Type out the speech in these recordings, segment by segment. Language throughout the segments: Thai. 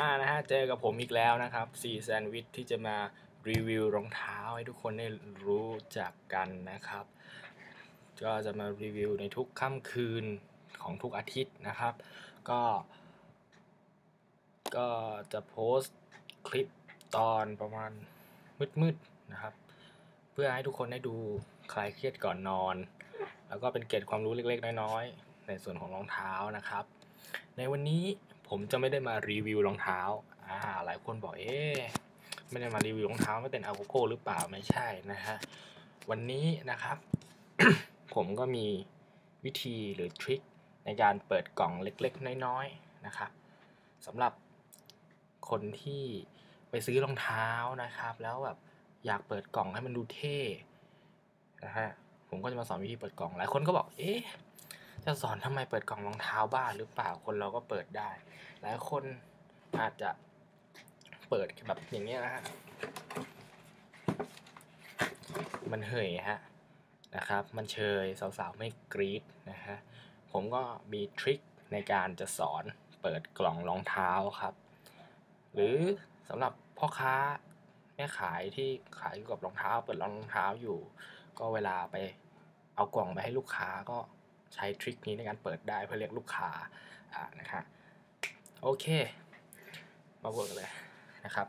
อ่านะฮะเจอกับผมอีกแล้วนะครับซีแซนวิชที่จะมารีวิวรองเท้าให้ทุกคนได้รู้จักกันนะครับ ก็จะมารีวิวในทุกค่ำคืนของทุกอาทิตย์นะครับ ก็ ก็จะโพสต์คลิปตอนประมาณมืดๆนะครับ เพื่อให้ทุกคนได้ดูคลายเครียดก่อนนอน แล้วก็เป็นเกร็ดความรู้เล็กๆ น้อยๆในส่วนของรองเท้านะครับ ในวันนี้ ผมจะไม่ได้มารีวิวรองเท้าอ่าหลายคนบอกเอ๊ไม่ได้มารีวิวรองเท้าไม่เป็นอาโกโก้หรือเปล่าไม่ใช่นะฮะวันนี้นะครับ ผมก็มีวิธีหรือทริคในการเปิดกล่องเล็กๆ น้อยๆนะครับสำหรับคนที่ไปซื้อรองเท้านะครับ แล้วแบบอยากเปิดกล่องให้มันดูเท่นะฮะผมก็จะมาสอนวิธีเปิดกล่องหลายคนก็บอกเอ๊ะ จะสอนทำไมเปิดกล่องรองเท้าบ้าหรือเปล่าคนเราก็เปิดได้ หลายคนอาจจะเปิดแบบอย่างเงี้ยนะฮะมันเหยฮะนะครับ มันเชยสาวๆไม่กรี๊ดนะฮะผมก็มีทริคในการจะสอนเปิดกล่องรองเท้าครับ หรือสำหรับพ่อค้าแม่ขายที่ขายเกี่ยวกับรองเท้า เปิดรองเท้าอยู่ ก็เวลาไปเอากล่องไปให้ลูกค้าก็ ใช้ทริคนี้ในการเปิดได้เพื่อเรียกลูกค้าอ่านะครับโอเค มาเวิร์กเลยนะครับ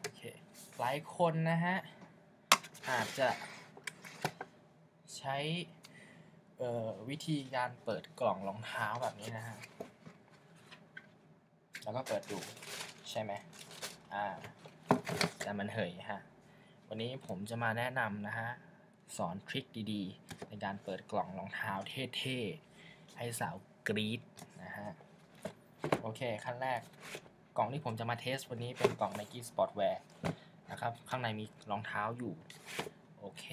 โอเคหลายคนนะฮะ อาจจะใช้วิธีการเปิดกล่องรองเท้าแบบนี้นะฮะ แล้วก็เปิดดูใช่ไหมอ่าแต่มันเหยฮะ วันนี้ผมจะมาแนะนำนะฮะ สอนทริคดีๆ ในการเปิดกล่องรองเท้าเท่ๆ ให้สาวกรี๊ดนะฮะ โอเค ขั้นแรกกล่องที่ผมจะมาเทสวันนี้เป็นกล่อง Nike Sportwear นะครับ ข้างในมีรองเท้าอยู่ โอเค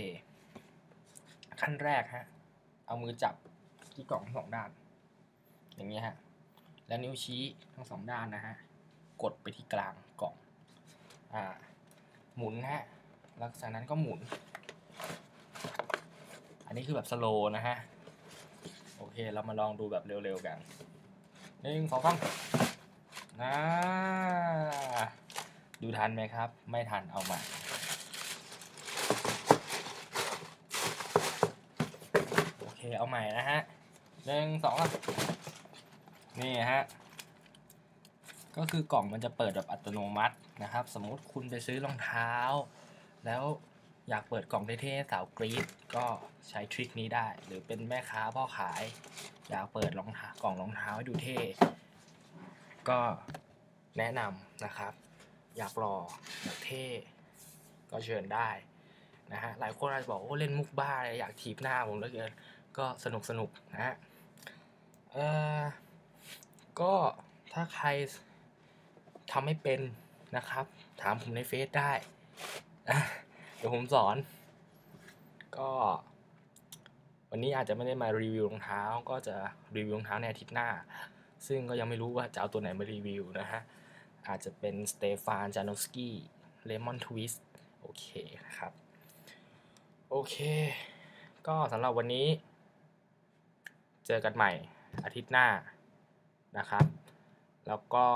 ขั้นแรกฮะ เอามือจับที่กล่องทั้งสองด้าน อย่างนี้ฮะ แล้วนิ้วชี้ทั้งสองด้านนะฮะ กดไปที่กลางกล่อง อ่า หมุนฮะ หลังจากนั้นก็หมุน อันนี้คือแบบสโลนะฮะ โอเค เรามาลองดูแบบเร็วๆกันหนึ่งสองสามนะดูทันไหมครับ ไม่ทันเอาใหม่โอเค เอาใหม่นะฮะหนึ่งสองนี่ฮะ ก็คือกล่องมันจะเปิดแบบอัตโนมัตินะครับ สมมติคุณไปซื้อรองเท้า แล้ว อยากเปิดกล่องเท่ๆสาวกรีดก็ใช้ทริคนี้ได้ หรือเป็นแม่ค้าพ่อขาย อยากเปิดรองเท้ากล่องรองเท้าให้ดูเท่ก็แนะนำนะครับ อยากรออยากเท่ก็เชิญได้นะฮะหลายคนอาจจะบอกโอ้เล่นมุกบ้าอยากถีบหน้าผมเหลือเกินก็สนุกสนุกนะฮะเออก็ถ้าใครทำไม่เป็นนะครับ ถามผมในเฟซได้ เดี๋ยวผมสอน ก็ วันนี้อาจจะไม่ได้มารีวิวรองเท้า ก็จะรีวิวรองเท้าในอาทิตย์หน้า ซึ่งก็ยังไม่รู้ว่าจะเอาตัวไหนมารีวิวนะฮะ อาจจะเป็นสเตฟานจานอสกี้เลมอนทวิสโอเคนะครับ โอเค ก็สำหรับวันนี้ เจอกันใหม่อาทิตย์หน้านะครับ แล้วก็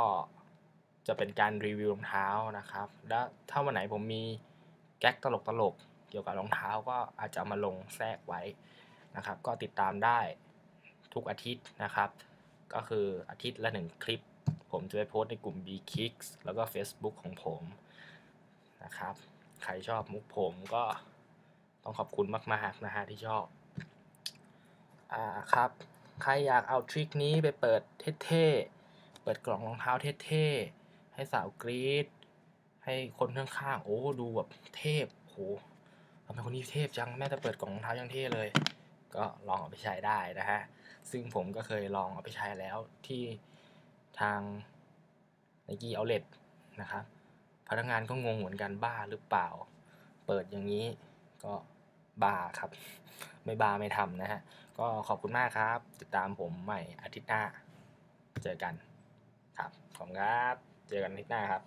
จะเป็นการรีวิวรองเท้านะครับ แล้วถ้าวันไหนผมมี แก๊กตลกตลกเกี่ยวกับรองเท้าก็อาจจะมาลงแทรกไว้นะครับ ก็ติดตามได้ทุกอาทิตย์นะครับ ก็คืออาทิตย์ละหนึ่งคลิป ผมจะไปโพสในกลุ่ม B Kicks แล้วก็ Facebook ของผมนะครับ ใครชอบมุกผมก็ต้องขอบคุณมากๆนะฮะที่ชอบอ่าครับ ใครอยากเอาทริคนี้ไปเปิดเท่ๆ เปิดกล่องรองเท้าเท่ๆ ให้สาวกรี๊ด ให้คนข้างๆ โอ้ดูแบบเทพโหทำไมคนนี้เทพจังแม่แต่เปิดกล่องรองเท้ายังเท่เลย ก็ลองเอาไปใช้ได้นะฮะ ซึ่งผมก็เคยลองเอาไปใช้แล้วที่ทาง Nike Outlet นะครับ พนักงานก็งงเหมือนกันบ้าหรือเปล่า เปิดอย่างนี้ก็บ้าครับ ไม่บ้าไม่ทำนะฮะ ก็ขอบคุณมากครับ ติดตามผมใหม่อาทิตย์หน้า เจอกันครับ ขอบคุณครับ เจอกันอาทิตย์หน้าครับ